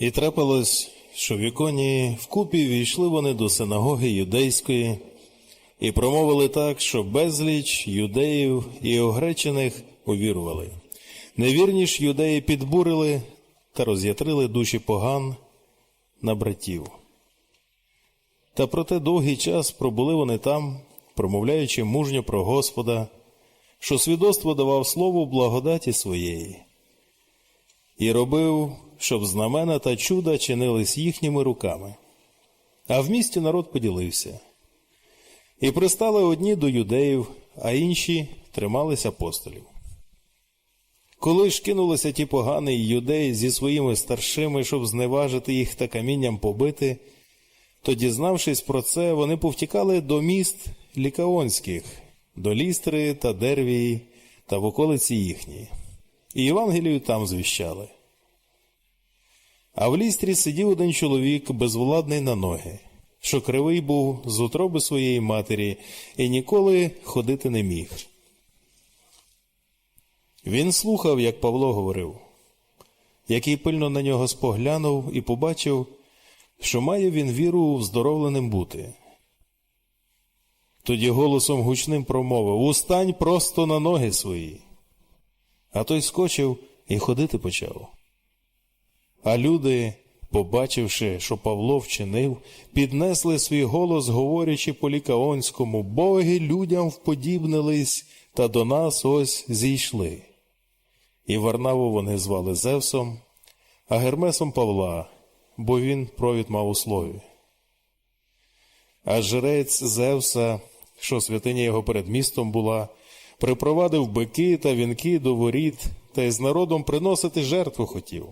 І трапилось, що в іконі вкупі війшли вони до синагоги юдейської і промовили так, що безліч юдеїв і огречених увірували. Невірні ж юдеї підбурили та роз'ятрили душі поган на братів. Та проте довгий час пробули вони там, промовляючи мужньо про Господа, що свідоцтво давав слово благодаті своєї, і робив, щоб знамена та чуда чинились їхніми руками. А в місті народ поділився. І пристали одні до юдеїв, а інші тримались апостолів. Коли ж кинулися ті погані юдеї зі своїми старшими, щоб зневажити їх та камінням побити, то, дізнавшись про це, вони повтікали до міст лікаонських, до лістри та Дервії та в околиці їхній, і Євангелію там звіщали. А в лістрі сидів один чоловік, безвладний на ноги, що кривий був з утроби своєї матері і ніколи ходити не міг. Він слухав, як Павло говорив, який пильно на нього споглянув і побачив, що має він віру вздоровленим бути. Тоді голосом гучним промовив Устань просто на ноги свої. А той скочив і ходити почав. А люди, побачивши, що Павло вчинив, піднесли свій голос, говорячи по лікаонському, боги людям вподібнились та до нас ось зійшли. І Варнаву вони звали Зевсом, а Гермесом Павла, бо він провід мав у слові. А жрець Зевса, що святиня його перед містом була, припровадив бики та вінки до воріт та й з народом приносити жертву хотів.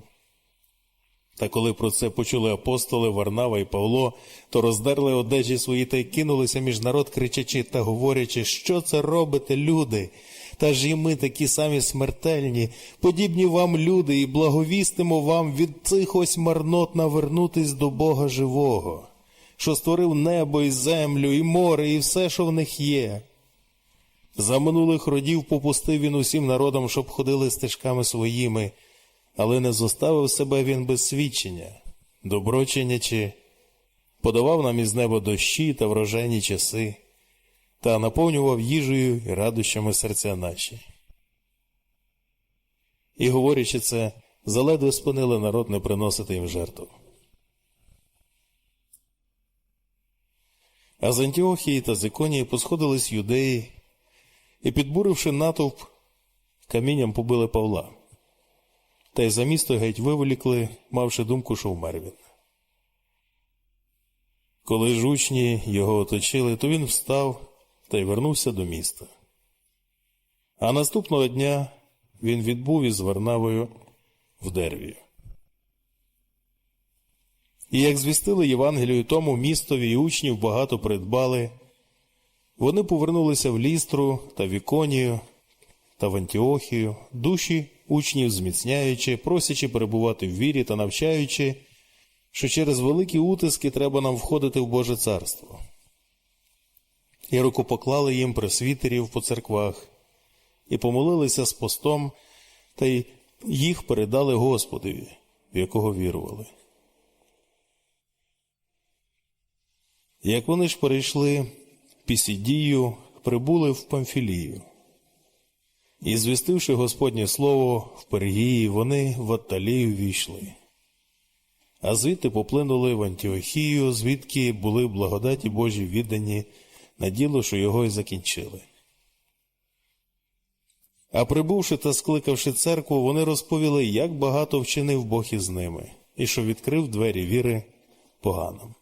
Та коли про це почули апостоли Варнава і Павло, то роздерли одежі свої та й кинулися між народ, кричачи та говорячи, що це робите, люди? Та ж і ми такі самі смертельні, подібні вам люди, і благовістимо вам від цих ось марнот навернутись до Бога живого, що створив небо і землю, і море, і все, що в них є. За минулих родів попустив він усім народам, щоб ходили стежками своїми, але не зоставив себе він без свідчення, добро чинячи, подавав нам із неба дощі та врожайні часи, та наповнював їжею і радощами серця наші. І, говорячи це, заледве спинили народ не приносити їм жертву. А з Антіохії та з Іконії посходились юдеї і, підбуривши натовп, камінням побили Павла. Та й за місто геть виволікли, мавши думку, що вмер він. Коли ж учні його оточили, то він встав та й вернувся до міста. А наступного дня він відбув із Варнавою в Дервію. І як звістили Євангелію тому містові і учнів багато придбали, вони повернулися в Лістру та в Іконію та в Антіохію, душі учнів зміцняючи, просячи перебувати в вірі та навчаючи, що через великі утиски треба нам входити в Боже царство. І рукопоклали їм пресвітерів по церквах, і помолилися з постом, та й їх передали Господові, в якого вірували. Як вони ж перейшли Пісідію, прибули в Памфілію. І, звістивши Господнє слово в Пергії, вони в Атталію війшли. А звідти поплинули в Антіохію, звідки були благодаті Божі віддані на діло, що його й закінчили. А прибувши та скликавши церкву, вони розповіли, як багато вчинив Бог із ними, і що відкрив двері віри поганим.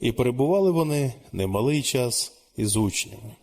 І перебували вони немалий час із учнями.